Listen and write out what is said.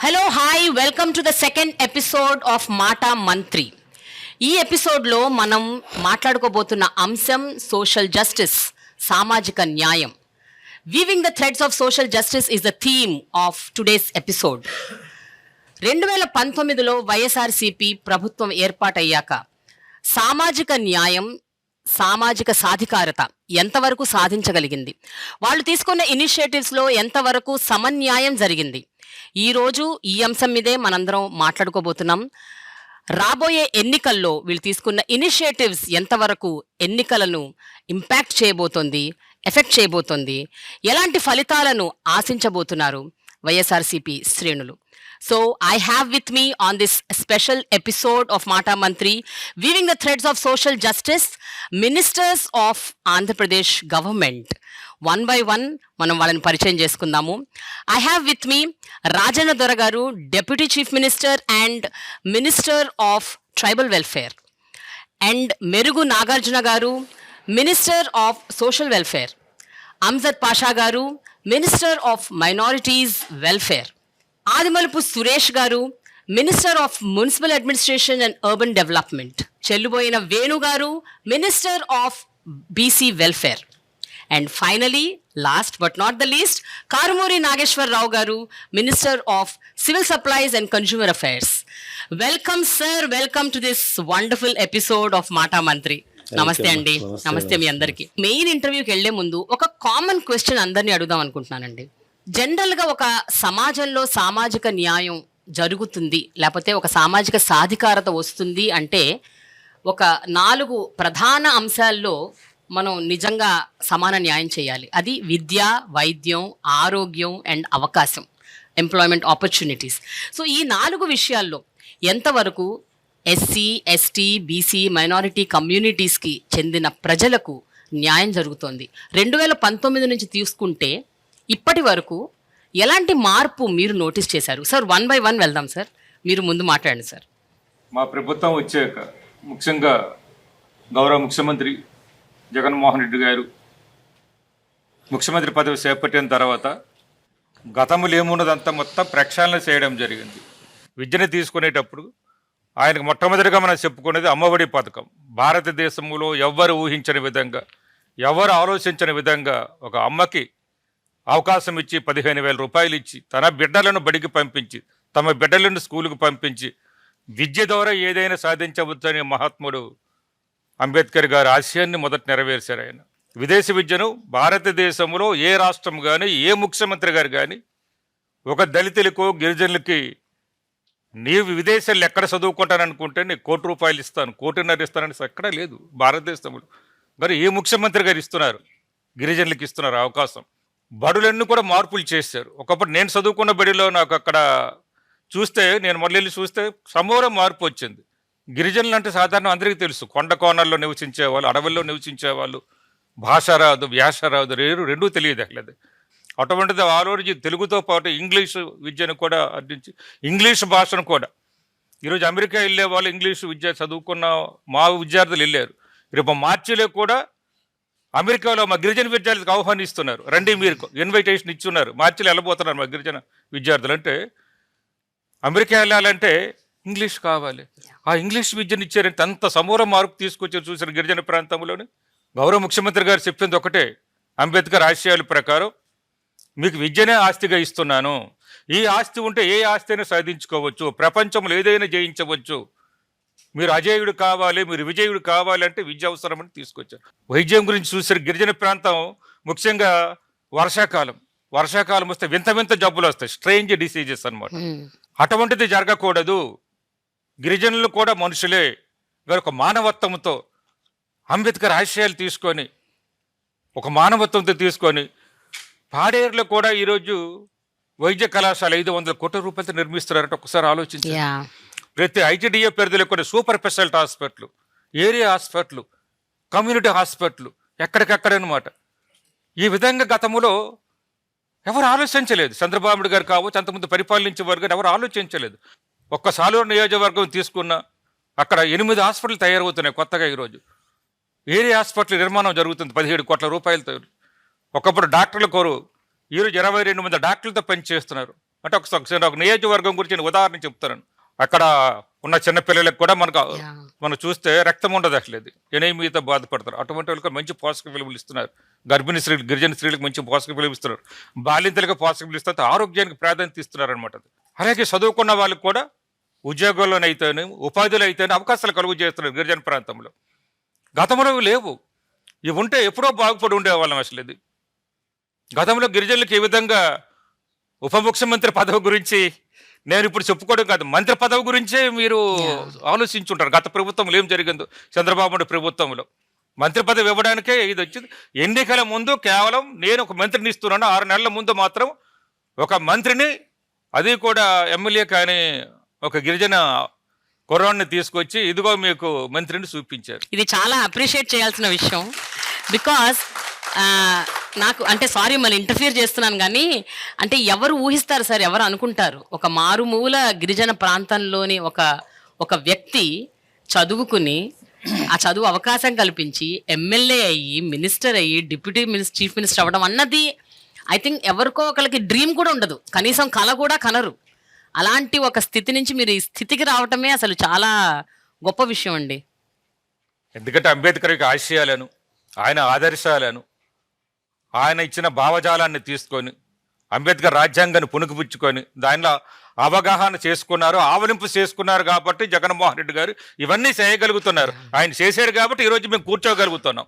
Hello hi welcome to the second episode of Mata Mantri ఈ ఎపిసోడ్లో మనం మాట్లాడుకోబోతున్న అంశం సోషల్ జస్టిస్ సామాజిక న్యాయం. Weaving the threads of social justice is the theme of today's episode రెండు వేల పంతొమ్మిదిలో వైఎస్ఆర్సీపీ ప్రభుత్వం ఏర్పాటయ్యాక సామాజిక న్యాయం సామాజిక సాధికారత ఎంతవరకు సాధించగలిగింది? వాళ్ళు తీసుకున్న ఇనిషియేటివ్స్లో ఎంతవరకు సమన్యాయం జరిగింది? ఈరోజు ఈ అంశం మీదే మనందరం మాట్లాడుకోబోతున్నాం. రాబోయే ఎన్నికల్లో వీళ్ళు తీసుకున్న ఇనిషియేటివ్స్ ఎంతవరకు ఎన్నికలను ఇంపాక్ట్ చేయబోతోంది ఎఫెక్ట్ చేయబోతోంది ఎలాంటి ఫలితాలను ఆశించబోతున్నారు? వైఎస్ఆర్సీపీ శ్రేణులు. So I have with me on this special episode of Mata Mantri weaving the threads of social justice ministers of Andhra Pradesh government one by one మనం వాళ్ళని పరిచయం చేసుకుందాము. I have with me Rajanna Dora గారు deputy chief minister and minister of tribal welfare and Merugu Nagarjuna గారు minister of social welfare Amjad Pasha గారు minister of minorities welfare Adimulapu Suresh గారు minister of municipal administration and urban development Chelluboina Venu గారు minister of BC welfare and finally last but not the least Karumuri Nageswararao గారు minister of civil supplies and consumer affairs welcome sir welcome to this wonderful episode of Mata Mantri namaste అండి. నమస్తే, నమస్తే మీ అందరికి. Main ఇంటర్వ్యూకి వెళ్ళే ముందు ఒక common question అందరినీ అడుగుదాం అనుకుంటున్నానండి. జనరల్గా ఒక సమాజంలో సామాజిక న్యాయం జరుగుతుంది లేకపోతే ఒక సామాజిక సాధికారత వస్తుంది అంటే ఒక నాలుగు ప్రధాన అంశాల్లో మనం నిజంగా సమాన న్యాయం చేయాలి. అది విద్య వైద్యం ఆరోగ్యం అండ్ అవకాశం ఎంప్లాయ్మెంట్ ఆపర్చునిటీస్. సో ఈ నాలుగు విషయాల్లో ఎంతవరకు ఎస్సీ ఎస్టీ బీసీ మైనారిటీ కమ్యూనిటీస్కి చెందిన ప్రజలకు న్యాయం జరుగుతోంది? రెండు వేల పంతొమ్మిది నుంచి తీసుకుంటే ఇప్పటి వరకు ఎలాంటి మార్పు మీరు నోటీస్ చేశారు? సార్ వన్ బై వన్ వెళ్దాం సార్. మీరు ముందు మాట్లాడండి సార్. మా ప్రభుత్వం వచ్చాక ముఖ్యంగా గౌరవ ముఖ్యమంత్రి జగన్మోహన్ రెడ్డి గారు ముఖ్యమంత్రి పదవి చేపట్టిన తర్వాత గతంలో ఏమున్నదంతా మొత్తం ప్రక్షాళన చేయడం జరిగింది. విద్యను తీసుకునేటప్పుడు ఆయనకు మొట్టమొదటిగా మనం చెప్పుకునేది అమ్మఒడి పథకం. భారతదేశంలో ఎవ్వరు ఊహించని విధంగా ఎవరు ఆలోచించని విధంగా ఒక అమ్మకి అవకాశం ఇచ్చి పదిహేను వేల రూపాయలు ఇచ్చి తన బిడ్డలను బడికి పంపించి తమ బిడ్డలను స్కూలుకు పంపించి విద్య ద్వారా ఏదైనా సాధించవచ్చని మహాత్ముడు అంబేద్కర్ గారి ఆశయాన్ని మొదట నెరవేర్చారు ఆయన. విదేశీ విద్యను భారతదేశంలో ఏ రాష్ట్రం కానీ ఏ ముఖ్యమంత్రి గారు కానీ ఒక దళితులకు గిరిజనులకి నీవు విదేశాలు ఎక్కడ చదువుకుంటాననుకుంటే నీకు కోటి రూపాయలు ఇస్తాను కోటిన్నర ఇస్తానని ఎక్కడా లేదు భారతదేశంలో. మరి ఏ ముఖ్యమంత్రి గారు ఇస్తున్నారు? గిరిజనులకు ఇస్తున్నారు అవకాశం. బడులన్నీ కూడా మార్పులు చేశారు. ఒకప్పుడు నేను చదువుకున్న బడిలో నాకు అక్కడ చూస్తే నేను మళ్ళీ వెళ్ళి చూస్తే సమూల మార్పు వచ్చింది. గిరిజనులు అంటే సాధారణ అందరికీ తెలుసు. కొండ కోణాల్లో నివసించే వాళ్ళు అడవుల్లో నివసించే వాళ్ళు భాష రాదు వ్యాస రాదు రేరు రెండూ తెలియదు అట్లేదు అటువంటిది ఆ రోజు తెలుగుతో పాటు ఇంగ్లీషు విద్యను కూడా అందించి ఇంగ్లీష్ భాషను కూడా. ఈరోజు అమెరికా వెళ్ళే వాళ్ళు ఇంగ్లీష్ విద్య చదువుకున్న మా విద్యార్థులు వెళ్ళారు. రేపు మార్చిలో కూడా అమెరికాలో మా గిరిజన విద్యార్థులకు ఆహ్వానిస్తున్నారు. రండి మీరు ఇన్విటేషన్ ఇచ్చున్నారు. మార్చిలో వెళ్ళబోతున్నారు మా గిరిజన విద్యార్థులు. అంటే అమెరికా వెళ్ళాలంటే ఇంగ్లీష్ కావాలి. ఆ ఇంగ్లీష్ విద్యను ఇచ్చారంటే అంత సమూల మార్పు తీసుకొచ్చారు చూసిన గిరిజన ప్రాంతంలోని. గౌరవ ముఖ్యమంత్రి గారు చెప్పింది ఒకటే అంబేద్కర్ ఆశయాల ప్రకారం మీకు విద్యనే ఆస్తిగా ఇస్తున్నాను. ఈ ఆస్తి ఉంటే ఏ ఆస్తి అయినా సాధించుకోవచ్చు. ప్రపంచంలో ఏదైనా జయించవచ్చు. మీరు అజేయుడు కావాలి మీరు విజయుడు కావాలి అంటే విద్య అవసరమని తీసుకొచ్చారు. వైద్యం గురించి చూసారు గిరిజన ప్రాంతం ముఖ్యంగా వర్షాకాలం. వర్షాకాలం వస్తే వింత వింత జబ్బులు వస్తాయి. స్ట్రేంజ్ డిసీజెస్ అన్నమాట. అటువంటిది జరగకూడదు. గిరిజనులు కూడా మనుషులే. వారు ఒక మానవత్వంతో అంబేద్కర్ ఆశయాలు తీసుకొని ఒక మానవత్వంతో తీసుకొని పాడేరులో కూడా ఈరోజు వైద్య కళాశాల ఐదు వందల కోట్ల రూపాయలతో నిర్మిస్తున్నారంటే. ఒకసారి ఆలోచించండి. ప్రతి ఐటీడీఏ పరిధిలో కొన్ని super speciality hospital area hospital community hospital ఎక్కడికక్కడనమాట ఈ విధంగా గతంలో ఎవరు ఆలోచించలేదు. చంద్రబాబు గారు కావచ్చు అంతకుముందు పరిపాలించే వారు కానీ ఎవరు ఆలోచించలేదు. ఒక్క సాలూరు నియోజకవర్గం తీసుకున్న అక్కడ ఎనిమిది హాస్పిటల్ తయారవుతున్నాయి కొత్తగా ఈరోజు. ఏరియా హాస్పిటల్ నిర్మాణం జరుగుతుంది పదిహేడు కోట్ల రూపాయలతో. ఒకప్పుడు డాక్టర్ల కోరు ఈరోజు ఇరవై రెండు మంది డాక్టర్లతో పనిచేస్తున్నారు. అంటే ఒక ఒక నియోజకవర్గం గురించి నేను ఉదాహరణ చెప్తాను. అక్కడ ఉన్న చిన్న పిల్లలకు కూడా మనకు. మనం చూస్తే రక్తం ఉండదు అసలు ఇది ఎనేమితో బాధపడతారు. అటువంటి వాళ్ళకి మంచి పోషక విలువలు ఇస్తున్నారు. గర్భిణీ స్త్రీలు గిరిజన స్త్రీలకు మంచి పోషక విలువ ఇస్తున్నారు. బాలింతలకు పోషక విలువ ఇస్తారు ఆరోగ్యానికి ప్రాధాన్యత ఇస్తున్నారు అనమాట అలాగే చదువుకున్న వాళ్ళకి కూడా ఉద్యోగాల్లోనైతేనే ఉపాధిలో అయితేనే అవకాశాలు కలుగు చేస్తున్నారు గిరిజన ప్రాంతంలో. గతంలో లేవు. ఇవి ఉంటే ఎప్పుడో బాగుపడి ఉండేవాళ్ళం అసలు ఇది. గతంలో గిరిజనులకు ఏ విధంగా ఉప ముఖ్యమంత్రి పదవి గురించి నేను ఇప్పుడు చెప్పుకోవడం కాదు మంత్రి పదవి గురించే మీరు ఆలోచించుంటారు. గత ప్రభుత్వంలో ఏం జరిగిందో చంద్రబాబు నాయుడు ప్రభుత్వంలో. మంత్రి పదవి ఇవ్వడానికే ఇది వచ్చింది. ఎన్నికల ముందు కేవలం నేను ఒక మంత్రిని ఇస్తున్నాను. ఆరు నెలల ముందు మాత్రం ఒక మంత్రిని అది కూడా ఎమ్మెల్యే కానీ ఒక గిరిజన కుర్రాన్ని తీసుకొచ్చి ఇదిగో మీకు మంత్రిని చూపించారు. ఇది చాలా అప్రిషియేట్ చేయాల్సిన విషయం. బికాస్ నాకు అంటే సారీ మళ్ళీ ఇంటర్ఫియర్ చేస్తున్నాను కానీ అంటే ఎవరు ఊహిస్తారు సార్ ఎవరు అనుకుంటారు? ఒక మారుమూల గిరిజన ప్రాంతంలోని ఒక ఒక వ్యక్తి చదువుకుని ఆ చదువు అవకాశం కల్పించి ఎమ్మెల్యే అయ్యి మినిస్టర్ అయ్యి డిప్యూటీ మినిస్టర్ చీఫ్ మినిస్టర్ అవ్వడం అన్నది ఐ థింక్ ఎవరికో ఒకరికి డ్రీమ్ కూడా ఉండదు. కనీసం కళ కూడా కనరు. అలాంటి ఒక స్థితి నుంచి మీరు ఈ స్థితికి రావటమే అసలు చాలా గొప్ప విషయం అండి. ఎందుకంటే అంబేద్కర్ యొక్క ఆశయాలను ఆయన ఆదర్శాలను ఆయన ఇచ్చిన భావజాలాన్ని తీసుకొని అంబేద్కర్ రాజ్యాంగాన్ని పుణుకుపుచ్చుకొని దానిలో అవగాహన చేసుకున్నారు ఆవలింపు చేసుకున్నారు కాబట్టి జగన్మోహన్ రెడ్డి గారు ఇవన్నీ చేయగలుగుతున్నారు. ఆయన చేశారు కాబట్టి ఈరోజు మేము కూర్చోగలుగుతున్నాం.